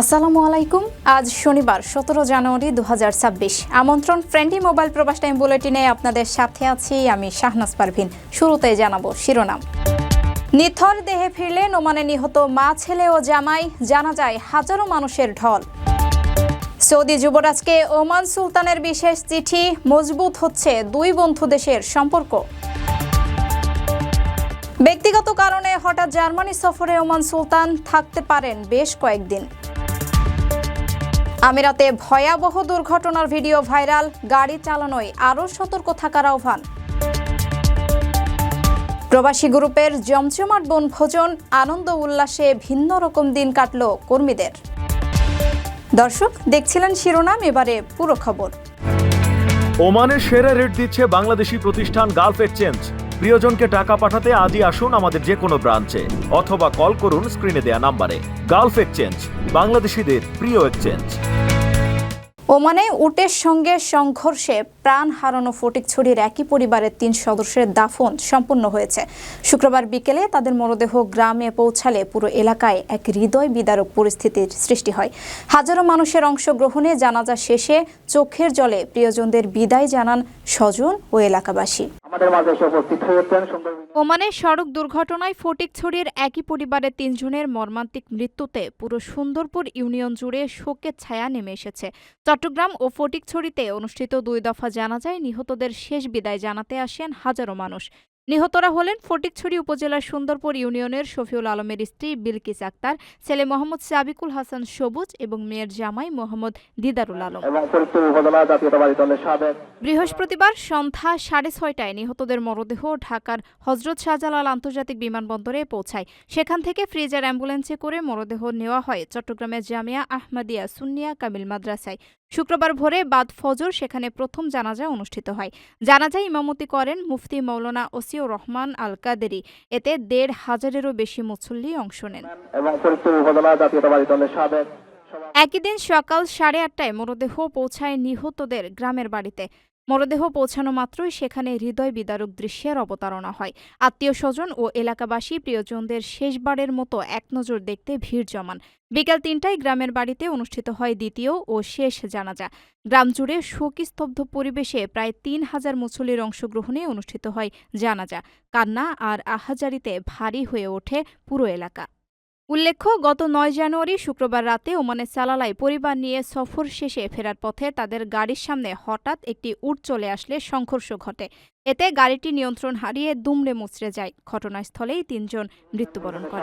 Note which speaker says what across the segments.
Speaker 1: আসসালামু আলাইকুম। আজ শনিবার, সতেরো জানুয়ারি দু হাজার ছাব্বিশ। আমন্ত্রণ ফ্রেন্ডলি মোবাইল প্রবাস টাইম বুলেটিনে আপনাদের সাথে আছি আমি শাহনাজ পারভিন। শুরুতে জানাব শিরোনাম। নিথর দেহে ফিরলেন ওমানে নিহত মা, ছেলে ও জামাই, জানা যায় হাজারো মানুষের ঢল। সৌদি যুবরাজকে ওমান সুলতানের বিশেষ চিঠি, মজবুত হচ্ছে দুই বন্ধু দেশের সম্পর্ক। ব্যক্তিগত কারণে হঠাৎ জার্মানি সফরে ওমান সুলতান থাকতে পারেন বেশ কয়েকদিন। আমিরাতে ভয়াবহ দুর্ঘটনার ভিডিও ভাইরাল, গাড়ি চালানোয় আরও সতর্ক থাকার আহ্বান। প্রবাসী গ্রুপের জমজমাট বনভোজন, আনন্দ উল্লাসে ভিন্ন রকম দিন কাটল কর্মীদের। দর্শক, দেখছিলেন শিরোনাম, এবারে পুরো খবর।
Speaker 2: ওমানের সেরা রেট দিচ্ছে বাংলাদেশি প্রতিষ্ঠান গালফ এক্সচেঞ্জ। প্রিয়জনকে টাকা পাঠাতে আজই আসুন আমাদের যে কোনো ব্রাঞ্চে, অথবা কল করুন স্ক্রিনে দেয়া নাম্বারে। গালফ এক্সচেঞ্জ, বাংলাদেশিদের প্রিয় এক্সচেঞ্জ।
Speaker 1: ওমানে উটের সঙ্গে সংঘর্ষে প্রাণ হারানো ফটিকছড়ির একই পরিবারের তিন সদস্যের দাফন সম্পন্ন হয়েছে। শুক্রবার বিকেলে তাদের মরদেহ গ্রামে পৌঁছালে পুরো এলাকায় এক হৃদয় বিদারক পরিস্থিতির সৃষ্টি হয়। হাজারো মানুষের অংশগ্রহণে জানাজা শেষে চোখের জলে প্রিয়জনদের বিদায় জানান স্বজন ও এলাকাবাসী। ওমানের সড়ক দুর্ঘটনায় ফটিকছড়ির একই পরিবারের তিনজনের মর্মান্তিক মৃত্যুতে পুরো সুন্দরপুর ইউনিয়ন জুড়ে শোকের ছায়া নেমে এসেছে। চট্টগ্রাম ও ফটিকছড়িতে অনুষ্ঠিত দুই দফা জানাজায় নিহতদের শেষ বিদায় জানাতে আসেন হাজারো মানুষ। নিহতরা হলেন ফটিকছড়ি উপজেলার সুন্দরপুর ইউনিয়নের শফিউল আলমের স্ত্রী বিলকিস আক্তার ছেলে মোহাম্মদ সাবিকুল হাসান সবুজ এবং মেয়ের জামাই মোহাম্মদ দিদারুল আলম। বৃহস্পতিবার সন্ধ্যা সাড়ে ছয়টায় নিহতদের মরদেহ ঢাকার হজরত শাহজালাল আন্তর্জাতিক বিমানবন্দরে পৌঁছায়। সেখান থেকে ফ্রিজার অ্যাম্বুলেন্সে করে মরদেহ নেওয়া হয়। চট্টগ্রামের জামিয়া আহমদিয়া সুন্নিয়া কামিল মাদ্রাসায়। শুক্রবার ভোরে বাদ ফজর, সেখানে প্রথম জানাজা অনুষ্ঠিত হয়। জানাজায় ইমামতি করেন মুফতি মৌলানা ওসিউর রহমান আল কাদেরি এতে দেড় হাজারেরও বেশি মুসল্লি অংশ নেন। একই দিন সকাল সাড়ে আটটায় মরদেহ পৌঁছায় নিহতদের গ্রামের বাড়িতে। মরদেহ পৌঁছানো মাত্রই সেখানে হৃদয় বিদারক দৃশ্যের অবতারণা হয়। আত্মীয় স্বজন ও এলাকাবাসী প্রিয়জনদের শেষবারের মতো এক নজর দেখতে ভিড় জমান। বিকেল তিনটায় গ্রামের বাড়িতে অনুষ্ঠিত হয় দ্বিতীয় ও শেষ জানাজা। গ্রাম জুড়ে শোকস্তব্ধ পরিবেশে প্রায় তিন হাজার মুসল্লির অংশগ্রহণে অনুষ্ঠিত হয় জানাজা। কান্না আর আহাজারিতে ভারী হয়ে ওঠে পুরো এলাকা। উল্লেখ্য, গত নয় জানুয়ারি শুক্রবার রাতে ওমানের সালালায় পরিবার নিয়ে সফর শেষে ফেরার পথে তাদের গাড়ির সামনে হঠাৎ একটি উট চলে আসলে সংঘর্ষ ঘটে। এতে গাড়িটি নিয়ন্ত্রণ হারিয়ে দুমড়ে মুচড়ে যায়। ঘটনাস্থলেই তিনজন মৃত্যুবরণ করে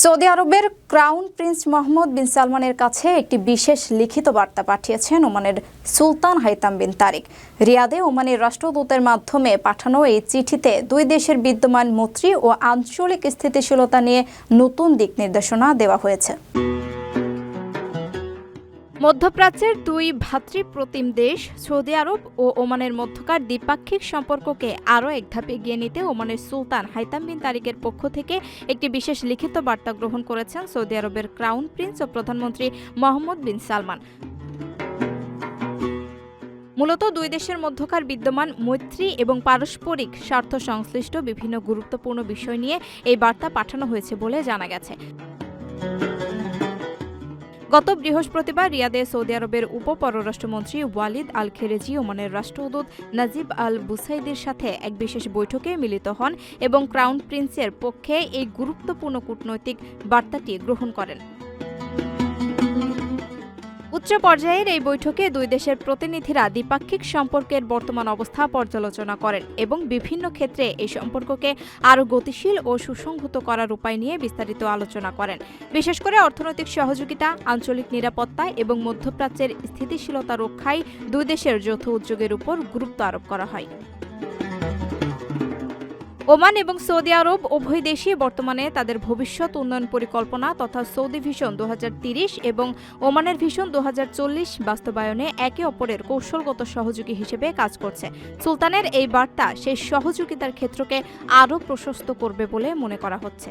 Speaker 1: সৌদি আরবের ক্রাউন প্রিন্স মোহাম্মদ বিন সালমানের কাছে একটি বিশেষ লিখিত বার্তা পাঠিয়েছেন ওমানের সুলতান হাইতাম বিন তারিক। রিয়াদে ওমানের রাষ্ট্রদূতের মাধ্যমে পাঠানো এই চিঠিতে দুই দেশের বিদ্যমান মন্ত্রী ও আঞ্চলিক স্থিতিশীলতা নিয়ে নতুন দিক নির্দেশনা দেওয়া হয়েছে। মধ্যপ্রাচ্যের দুই ভাতৃপ্রতিম দেশ, সৌদি আরব ও ওমানের মধ্যকার দ্বিপাক্ষিক সম্পর্ককে আরও এক ধাপ এগিয়ে নিতে ওমানের সুলতান হাইতাম বিন তারিকের পক্ষ থেকে একটি বিশেষ লিখিত বার্তা গ্রহণ করেছেন সৌদি আরবের ক্রাউন প্রিন্স ও প্রধানমন্ত্রী মোহাম্মদ বিন সালমান। মূলত দুই দেশের মধ্যকার বিদ্যমান মৈত্রী এবং পারস্পরিক স্বার্থ সংশ্লিষ্ট বিভিন্ন গুরুত্বপূর্ণ বিষয় নিয়ে এই বার্তা পাঠানো হয়েছে বলে জানা গেছে। গত বৃহস্পতিবার রিয়াদে সৌদি আরবের উপ পররাষ্ট্রমন্ত্রী ওয়ালিদ আল খেরেজি ওমানের রাষ্ট্রদূত নাজিব আল বুসাইদের সাথে এক বিশেষ বৈঠকে মিলিত হন এবং ক্রাউন প্রিন্সের পক্ষে এই গুরুত্বপূর্ণ কূটনৈতিক বার্তাটি গ্রহণ করেন। উচ্চ পর্যায়ের এই বৈঠকে দুই দেশের প্রতিনিধিরা দ্বিপাক্ষিক সম্পর্কের বর্তমান অবস্থা পর্যালোচনা করেন এবং বিভিন্ন ক্ষেত্রে এই সম্পর্ককে আরও গতিশীল ও সুসংহত করার উপায় নিয়ে বিস্তারিত আলোচনা করেন। বিশেষ করে অর্থনৈতিক সহযোগিতা, আঞ্চলিক নিরাপত্তা এবং মধ্যপ্রাচ্যের স্থিতিশীলতা রক্ষায় দুই দেশের যৌথ উদ্যোগের উপর গুরুত্ব আরোপ করা হয়। ওমান এবং সৌদি আরব উভয় দেশই বর্তমানে তাদের ভবিষ্যৎ উন্নয়ন পরিকল্পনা তথা সৌদি ভিশন দু এবং ওমানের ভিশন দু হাজার চল্লিশ বাস্তবায়নে একে অপরের কৌশলগত সহযোগী হিসেবে কাজ করছে। সুলতানের এই বার্তা সেই সহযোগিতার ক্ষেত্রকে আরও প্রশস্ত করবে বলে মনে করা হচ্ছে।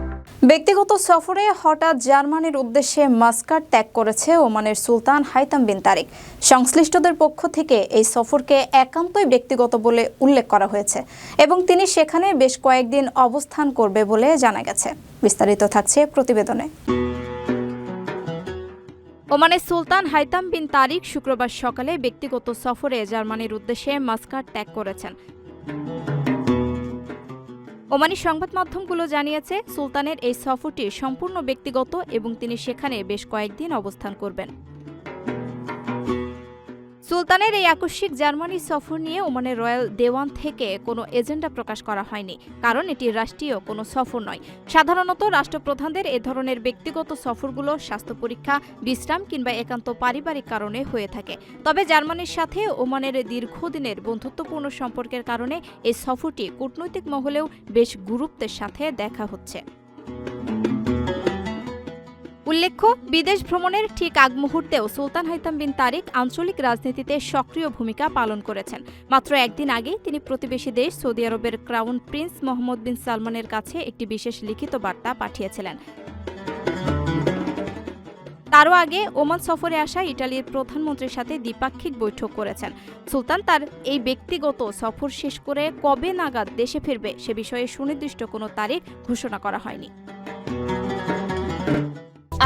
Speaker 1: ব্যক্তিগত সফরে হঠাৎ জার্মানির উদ্দেশ্যে মাস্কাট ত্যাগ করেছে ওমানের সুলতান হাইতাম বিন তারিক। সংশ্লিষ্টদের পক্ষ থেকে এই সফরকে একান্তই ব্যক্তিগত বলে উল্লেখ করা হয়েছে এবং তিনি সেখানে বেশ কয়েকদিন অবস্থান করবে বলে জানা গেছে। বিস্তারিত থাকছে প্রতিবেদনে। ওমানের সুলতান হাইতাম বিন তারিক শুক্রবার সকালে ব্যক্তিগত সফরে জার্মানির উদ্দেশ্যে মাস্কাট ত্যাগ করেছেন। ওমানি সংবাদ মাধ্যমগুলো জানিয়েছে, সুলতানের এই সফরটি সম্পূর্ণ ব্যক্তিগত এবং তিনি সেখানে বেশ কয়েকদিন অবস্থান করবেন। সুলতানের এই আকস্মিক জার্মানি সফর নিয়ে ওমানের রয়্যাল দেওয়ান থেকে কোনো এজেন্ডা প্রকাশ করা হয়নি, কারণ এটি রাষ্ট্রীয় কোনো সফর নয়। সাধারণত রাষ্ট্রপ্রধানদের এ ধরনের ব্যক্তিগত সফরগুলো, স্বাস্থ্য পরীক্ষা, বিশ্রাম কিংবা একান্ত পারিবারিক কারণে হয়ে থাকে। তবে জার্মানির সাথে ওমানের দীর্ঘদিনের বন্ধুত্বপূর্ণ সম্পর্কের কারণে এই সফরটি কূটনৈতিক মহলেও বেশ গুরুত্বের সাথে দেখা হচ্ছে। উল্লেখ্য, বিদেশ ভ্রমণের ঠিক আগ মুহূর্তেও সুলতান হাইতাম বিন তারিক আঞ্চলিক রাজনীতিতে সক্রিয় ভূমিকা পালন করেছেন। মাত্র একদিন আগেই তিনি প্রতিবেশী দেশ সৌদি আরবের ক্রাউন প্রিন্স মোহাম্মদ বিন সালমানের কাছে একটি বিশেষ লিখিত বার্তা পাঠিয়েছিলেন। তারও আগে ওমান সফরে আসা ইটালির প্রধানমন্ত্রীর সাথে দ্বিপাক্ষিক বৈঠক করেছেন। সুলতান তার এই ব্যক্তিগত সফর শেষ করে কবে নাগাদ দেশে ফিরবে সে বিষয়ে সুনির্দিষ্ট কোনো তারিখ ঘোষণা করা হয়নি।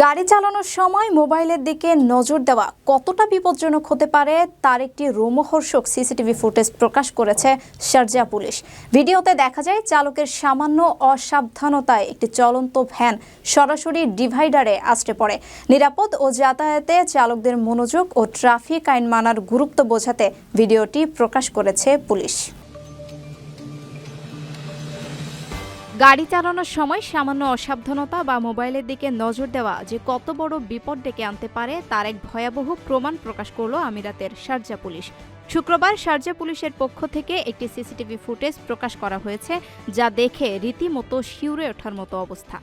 Speaker 1: গাড়ি চালানোর সময় মোবাইলের দিকে নজর দেওয়া কতটা বিপজ্জনক হতে পারে তার একটি রোমহর্ষক সিসিটিভি ফুটেজ প্রকাশ করেছে শারজা পুলিশ। ভিডিওতে দেখা যায় চালকের সামান্য অসাবধানতায় একটি চলন্ত ভ্যান সরাসরি ডিভাইডারে আছড়ে পড়ে। নিরাপদ ও যাতায়াতে চালকদের মনোযোগ ও ট্রাফিক আইন মানার গুরুত্ব বোঝাতে ভিডিওটি প্রকাশ করেছে পুলিশ। গাড়ি চালানোর সময় সামান্য অসাবধানতা বা মোবাইলের দিকে নজর দেওয়া যে কত বড় বিপদ ডেকে আনতে পারে, তার এক ভয়াবহ প্রমাণ প্রকাশ করল আমিরাতের শারজা পুলিশ। শুক্রবার শারজা পুলিশের পক্ষ থেকে একটি সিসিটিভি ফুটেজ প্রকাশ করা হয়েছে, যা দেখে রীতিমতো শিউরে ওঠার মতো অবস্থা।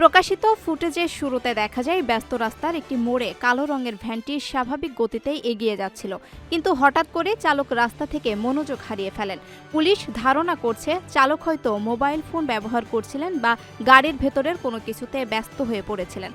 Speaker 1: প্রকাশিত ফুটেজের শুরুতে দেখা যায়, ব্যস্ত রাস্তার একটি মোড়ে কালো রঙের ভ্যানটি স্বাভাবিক গতিতেই এগিয়ে যাচ্ছিল। কিন্তু হঠাৎ করে চালক রাস্তা থেকে মনোযোগ হারিয়ে ফেলেন। পুলিশ ধারণা করছে, চালক হয়তো মোবাইল ফোন ব্যবহার করছিলেন বা গাড়ির ভেতরের কোনো কিছুতে ব্যস্ত হয়ে পড়েছিলেন।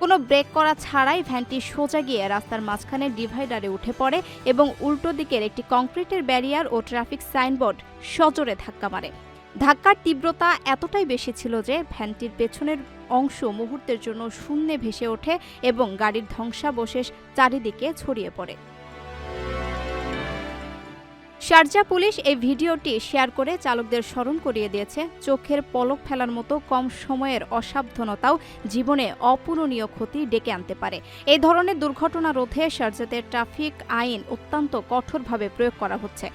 Speaker 1: কোনো ব্রেক করা ছাড়াই ভ্যানটি সোজা গিয়ে রাস্তার মাঝখানে ডিভাইডারে উঠে পড়ে এবং উল্টো দিকের একটি কংক্রিটের ব্যারিয়ার ও ট্রাফিক সাইনবোর্ড সজোরে ধাক্কা মারে। ধাক্কার তীব্রতা এতটাই বেশি ছিল যে ভ্যানটির পেছনের অংশ মুহূর্তের জন্য শূন্যে ভেসে ওঠে এবং গাড়ির ধ্বংসাবশেষ চারিদিকে ছড়িয়ে পড়ে। শারজা পুলিশ এই ভিডিওটি শেয়ার করে চালকদের স্মরণ করিয়ে দিয়েছে। চোখের পলক ফেলার মতো কম সময়ের অসাবধানতাও জীবনে অপূরণীয় ক্ষতি ডেকে আনতে পারে। এই ধরনের দুর্ঘটনা রোধে শারজাতে ট্রাফিক আইন অত্যন্ত কঠোরভাবে প্রয়োগ করা হচ্ছে।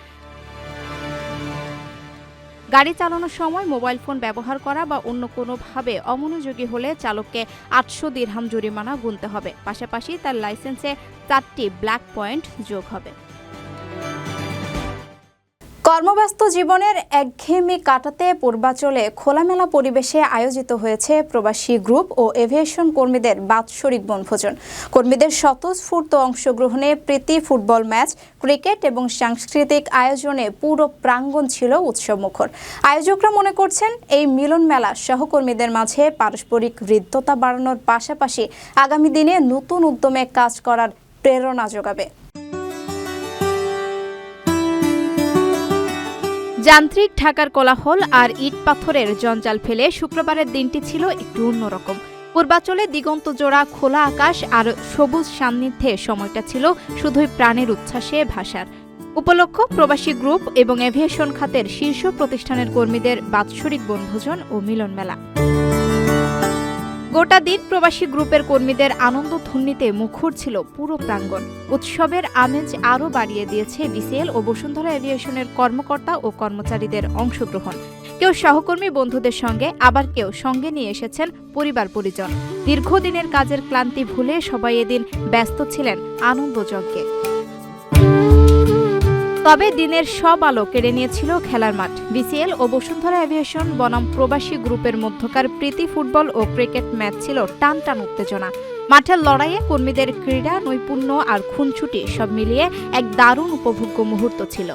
Speaker 1: গাড়ি চালানোর সময় মোবাইল ফোন ব্যবহার করা বা অন্য কোনোভাবে অমনোযোগী হলে চালককে আটশো দিরহাম জরিমানা গুনতে হবে। পাশাপাশি তার লাইসেন্সে চারটি ব্ল্যাক পয়েন্ট যোগ হবে। কর্মব্যস্ত জীবনের একঘেয়েমি কাটাতে পূর্বাচলে খোলামেলা পরিবেশে আয়োজিত হয়েছে প্রবাসী গ্রুপ ও এভিয়েশন কর্মীদের বাৎসরিক বনভোজন। কর্মীদের স্বতঃস্ফূর্ত অংশগ্রহণে প্রীতি ফুটবল ম্যাচ, ক্রিকেট এবং সাংস্কৃতিক আয়োজনে পুরো প্রাঙ্গণ ছিল উৎসবমুখর। আয়োজকরা মনে করছেন, এই মিলন মেলা সহকর্মীদের মাঝে পারস্পরিক হৃদ্যতা বাড়ানোর পাশাপাশি আগামী দিনে নতুন উদ্যমে কাজ করার প্রেরণা যোগাবে। যান্ত্রিক ঢাকার কোলাহল আর ইট পাথরের জঞ্জাল ফেলে শুক্রবারের দিনটি ছিল একটু অন্যরকম। পূর্বাচলে দিগন্ত জোড়া, খোলা আকাশ আর সবুজ সান্নিধ্যে সময়টা ছিল শুধুই প্রাণের উচ্ছ্বাসে ভাষার। উপলক্ষ প্রবাসী গ্রুপ এবং এভিয়েশন খাতের শীর্ষ প্রতিষ্ঠানের কর্মীদের বাৎসরিক বনভোজন ও মিলন মেলা গোটা দিন প্রবাসী গ্রুপের কর্মীদের আনন্দ ধুন্নিতে মুখর ছিল পুরো প্রাঙ্গণ। উৎসবের আমেজ আরও বাড়িয়ে দিয়েছে বিসিএল ও বসুন্ধরা এভিয়েশনের কর্মকর্তা ও কর্মচারীদের অংশগ্রহণ। কেউ সহকর্মী বন্ধুদের সঙ্গে, আবার কেউ সঙ্গে নিয়ে এসেছেন পরিবার পরিজন। দীর্ঘদিনের কাজের ক্লান্তি ভুলে সবাই এদিন ব্যস্ত ছিলেন আনন্দযজ্ঞে। তবে দিনের সব আলো কেড়ে নিয়েছিল খেলার মাঠ। বিসিএল ও বসুন্ধরা এভিয়েশন বনাম প্রবাসী গ্রুপের মধ্যকার প্রীতি ফুটবল ও ক্রিকেট ম্যাচ ছিল টান টান উত্তেজনা। মাঠের লড়াইয়ে কর্মীদের ক্রীড়া, নৈপুণ্য আর খুনছুটি সব মিলিয়ে এক দারুণ উপভোগ্য মুহূর্ত ছিল।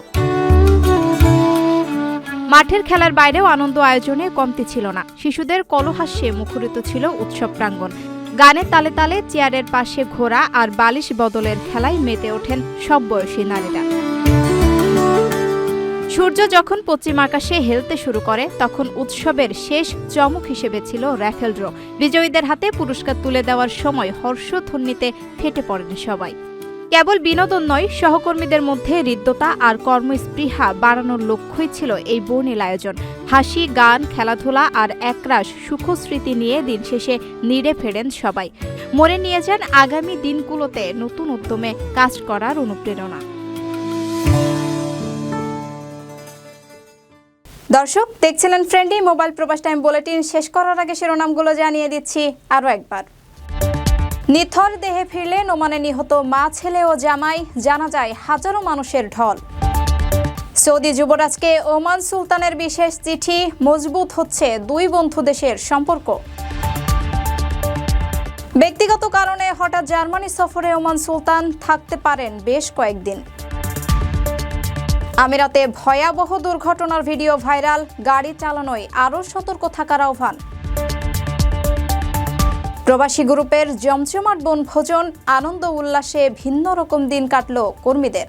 Speaker 1: মাঠের খেলার বাইরেও আনন্দ আয়োজনে কমতি ছিল না। শিশুদের কলহাস্যে মুখরিত ছিল উৎসব প্রাঙ্গণ। গানে তালে তালে, চেয়ারের পাশে ঘোরা আর বালিশ বদলের খেলায় মেতে ওঠেন সব বয়সী নারীরা। সূর্য যখন পশ্চিম আকাশে হেলতে শুরু করে, তখন উৎসবের শেষ চমক হিসেবে ছিল র্যাফেল ড্র। বিজয়ীদের হাতে পুরস্কার তুলে দেওয়ার সময় হর্ষধ্বনিতে ফেটে পড়েন সবাই। কেবল বিনোদন নয়, সহকর্মীদের মধ্যে হৃদ্যতা আর কর্মস্পৃহা বাড়ানোর লক্ষ্যই ছিল এই বর্ণিল আয়োজন। হাসি, গান, খেলাধুলা আর একরাশ সুখস্মৃতি নিয়ে দিন শেষে নিড়ে ফেরেন সবাই। মনে নিয়ে যান আগামী দিনগুলোতে নতুন উদ্যমে কাজ করার অনুপ্রেরণা। দর্শক, দেখছিলেন ফ্রেন্ডলি মোবাইল প্রবাস টাইম বুলেটিন। শেষ করার আগে শিরোনামগুলো জানিয়ে দিচ্ছি আরও একবার। নিথর দেহে ফিরলেন ওমানে নিহত মা, ছেলে ও জামাই, জানা যায় হাজারো মানুষের ঢল। সৌদি যুবরাজকে ওমান সুলতানের বিশেষ চিঠি, মজবুত হচ্ছে দুই বন্ধু দেশের সম্পর্ক। ব্যক্তিগত কারণে হঠাৎ জার্মানি সফরে ওমান সুলতান থাকতে পারেন বেশ কয়েকদিন। আমিরাতে ভয়াবহ দুর্ঘটনার ভিডিও ভাইরাল, গাড়ি চালানোয় আরও সতর্ক থাকার আহ্বান। প্রবাসী গ্রুপের জমজমাট বনভোজন, আনন্দ উল্লাসে ভিন্ন রকম দিন কাটল কর্মীদের।